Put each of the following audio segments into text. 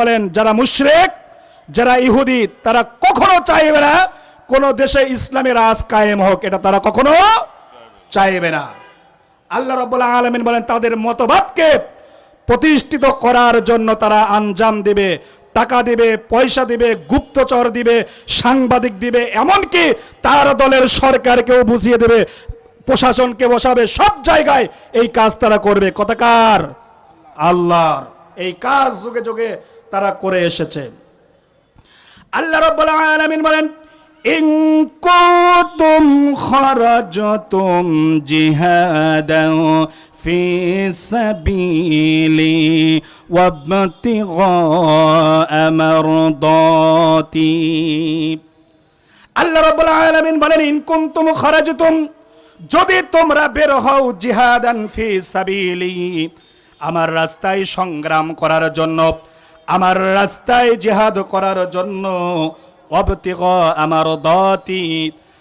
বলেন, যারা মুশরেক, যারা ইহুদি, তারা কখনো চাইবে না কোন দেশে ইসলামের রাজ কায়েম হোক। এটা তারা কখনো চাইবে না। আল্লাহ রব্বুল আলমিন বলেন, তাদের মতবাদকে প্রতিষ্ঠিত করার জন্য তারা আঞ্জাম দিবে, টাকা দিবে, পয়সা দিবে, গুপ্তচর দিবে, সাংবাদিক দিবে, এমনকি তার দলের সরকারকেও বুঝিয়ে দেবে, প্রশাসনকে বসাবে, সব জায়গায় এই কাজ তারা করবে। কতকার আল্লাহর। এই কাজ যুগে যুগে তারা করে এসেছে। আল্লাহ রাব্বুল আলামিন বলেন, ইন কুনতুম খারাজতুম জিহাদান ফি সাবিলি ওয়াবতিগা মারদাতি। আল্লাহ রাব্বুল আলামিন বলেন, ইন কুনতুম খারাজতুম, যদি তোমরা বের হও জিহাদান ফি সাবিলি, আমার রাস্তায় সংগ্রাম করার জন্য আমার রাস্তায় জিহাদ করার জন্য অবতিগ আমার দতি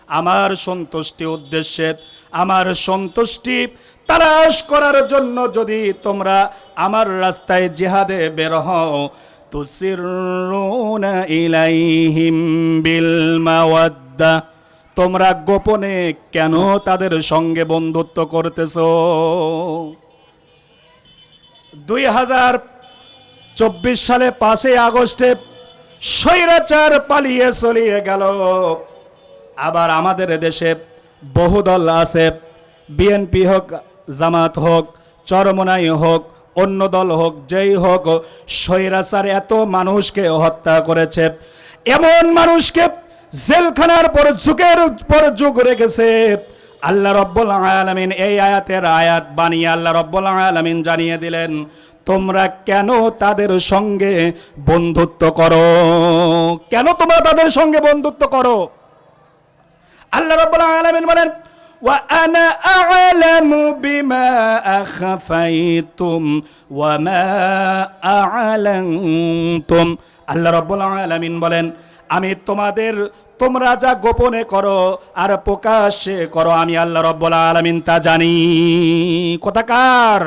আমার সন্তুষ্টি উদ্দেশ্যে, আমার সন্তুষ্টি তালাশ করার জন্য যদি তোমরা আমার রাস্তায় জিহাদে বের হও, তুসিরুনা ইলাইহিম বিল তোমরা গোপনে কেন তাদের সঙ্গে বন্ধুত্ব করতেছ? দুই হাজার চব্বিশ সালে পাঁচই আগস্টে স্বৈরাচার পালিয়ে চলিয়ে গেল। আবার আমাদের দেশে বহুদল আছে। বিএনপি হোক, জামাত হোক, চরমনাই হোক, অন্য দল হোক, যেই হোক, স্বৈরাচার এত মানুষকে হত্যা করেছে। এমন মানুষকে জেলখানার পর যুগের পর যুগ রেখেছে। আল্লাহ রব্বুল আলামিন এই আয়াতের আয়াত বানিয়ে আল্লাহ রব্বুল আলামিন জানিয়ে দিলেন তোমরা কেন তাদের সঙ্গে বন্ধুত্ব করো? কেন তোমরা তাদের সঙ্গে বন্ধুত্ব করো? আল্লাহ রাব্বুল আলামিন বলেন আ'লামু বিমা আখফাইতুম ওয়া মা আ'লানতুম আল্লাহ রাব্বুল আলামিন বলেন, আমি তোমাদের, তোমরা যা গোপনে করো আর প্রকাশ্যে করো, আমি আল্লাহ রব্বুল আলামিন তা জানি। কোথাকার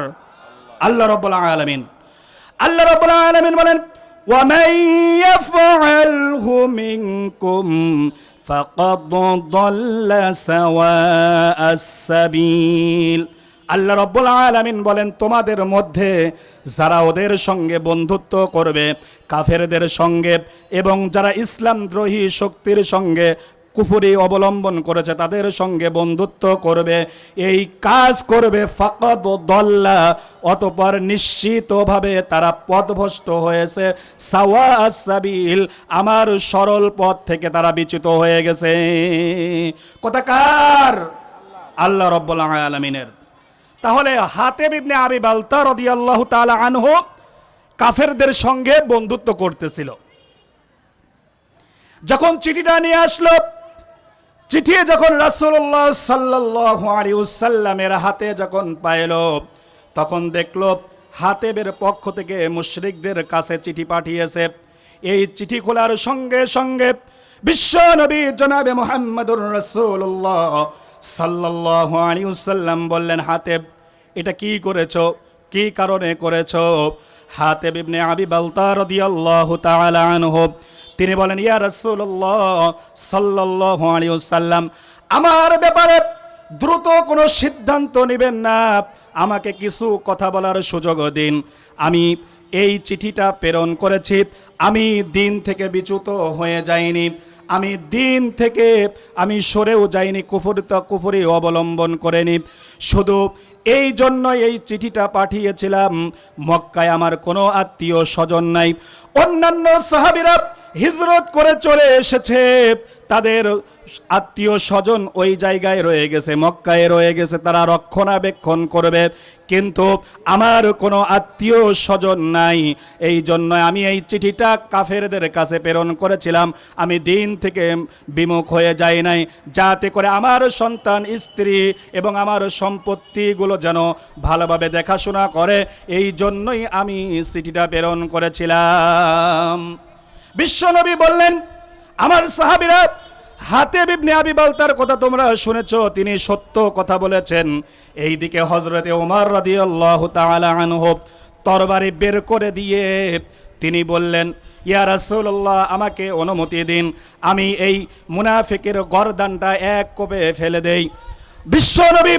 আল্লাহ রব্বুল আলামিন আল্লাহ রব্বুল আলামিন বলেন ومن يفعله منكم فقد ضل سواء السبيل আল্লাহ রব্বুল আলামিন বলেন তোমাদের মধ্যে যারা ওদের সঙ্গে বন্ধুত্ব করবে কাফেরদের সঙ্গে এবং যারা ইসলাম দ্রোহী শক্তির সঙ্গে কুফুরি অবলম্বন করেছে, তাদের সঙ্গে বন্ধুত্ব করবে। এই কাজ করবে ফাকাদ দল্লা, অতপর নিশ্চিতভাবে তারা পথভ্রষ্ট হয়েছে। সাবিল আমার সরল পথ থেকে তারা বিচ্যুত হয়ে গেছে। কোথাকার? আল্লাহ রব্বুল আলামিনের। তাহলে হাতে বিবনে আবি বালতা রাদিয়াল্লাহু তাআলা আনহু কাফেরদের সঙ্গে বন্ধুত্ব করতেছিল। যখন চিঠিটা নিয়ে আসলো চিঠি যখন রাসুল্লাহ আলাইহি হাতে যখন পাইল, তখন দেখল হাতেবের পক্ষ থেকে মুশরিকদের কাছে চিঠি পাঠিয়েছে। এই চিঠি খোলার সঙ্গে সঙ্গে বিশ্ব নবী জনাবে মুহাম্মদুর রাসূলুল্লাহ সাল্লাল্লাহু আলাইহি ওয়াসাল্লাম বললেন, হাতেব, এটা কি করেছ? কি কারণে করেছ? হাতেব ইবনে আবি বালতা রাদিয়াল্লাহু তাআলা আনহু তিনি বলেন, ইয়া রাসূলুল্লাহ সাল্লাল্লাহু আলাইহি ওয়াসাল্লাম, আমার ব্যাপারে দ্রুত কোনো সিদ্ধান্ত নেবেন না। আমাকে কিছু কথা বলার সুযোগ দিন। আমি এই চিঠিটা প্রেরণ করেছি। আমি দিন থেকে বিচ্যুত হয়ে যাইনি। আমি দিন থেকে আমি সরেও যাইনি, কুফরিত কুফরি অবলম্বন করেনি। শুধু এই জন্য এই চিঠিটা পাঠিয়েছিলাম। মক্কায় আমার কোনো আত্মীয় স্বজন নাই। অন্যান্য সাহাবিরা হিজরত করে চলে এসেছে। তাদের আত্মীয় স্বজন ওই জায়গায় রয়ে গেছে, মক্কায় রয়ে গেছে, তারা রক্ষণাবেক্ষণ করবে। কিন্তু আমার কোনো আত্মীয় স্বজন নাই। এই জন্য আমি এই চিঠিটা কাফেরদের কাছে প্রেরণ করেছিলাম। আমি দিন থেকে বিমুখ হয়ে যাই নাই। যাতে করে আমার সন্তান, স্ত্রী এবং আমার সম্পত্তিগুলো যেন ভালোভাবে দেখাশোনা করে। এই জন্যই আমি চিঠিটা প্রেরণ করেছিলাম। বিশ্বনবী বললেন, আমার সাহাবিরা হাতে বিবনে আবি বালতার কথা তোমরা শুনেছ, তিনি সত্য কথা বলেছেন। এইদিকে হজরতে ওমর রাদিয়াল্লাহু তাআলা আনহু তরবারি বের করে দিয়ে তিনি বললেন, ইয়া রাসূলুল্লাহ, আমাকে অনুমতি দিন, আমি এই মুনাফিকের গরদানটা এক কোপে ফেলে দেই। বিশ্বনবী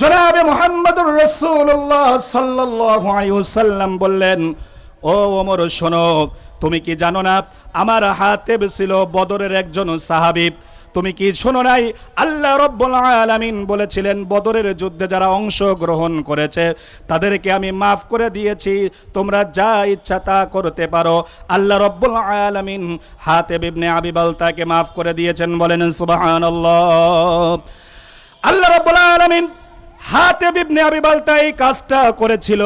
জনাবে মুহাম্মদুর রাসূলুল্লাহ সাল্লাল্লাহু আলাইহি বললেন ও ওমর, শোনো, তুমি কি জানো না, আমার হাতে ছিল বদরের একজন সাহাবী। তুমি কি শোনো নাই, আল্লাহ রব্বুল আলামিন বলেছিলেন, বদরের যুদ্ধে যারা অংশগ্রহণ করেছে, তাদেরকে আমি মাফ করে দিয়েছি, তোমরা যা ইচ্ছা তা করতে পারো। আল্লাহ রব্বুল আলামিন হাতে বিবনে আবিবাল তাকে মাফ করে দিয়েছেন, বলেন, সুবহানাল্লাহ। আল্লাহ রব্বুল আলামিন হাতে বিবনে আবিবাল তাই কাজটা করেছিল।